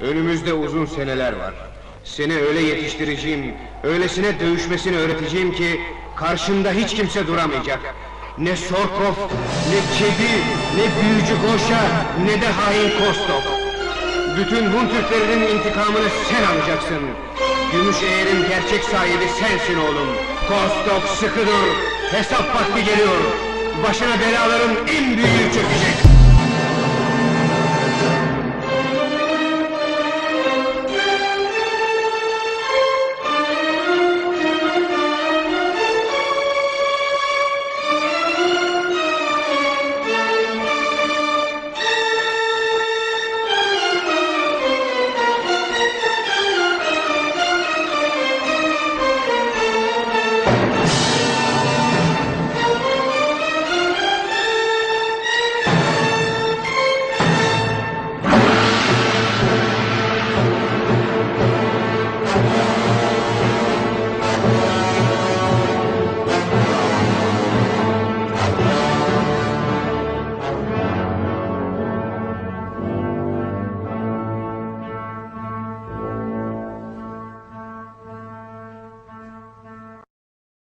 Önümüzde uzun seneler var. Seni öyle yetiştireceğim, öylesine dövüşmesini öğreteceğim ki... ...karşında hiç kimse duramayacak. Ne Sorkov, ne Kedi, ne Büyücü Goşa, ne de hain Kostok. Bütün Hun Türklerinin intikamını sen alacaksın. Gümüş eğerin gerçek sahibi sensin oğlum. Kostok sıkı dur, hesap vakti geliyor. Başına belaların en büyüğü.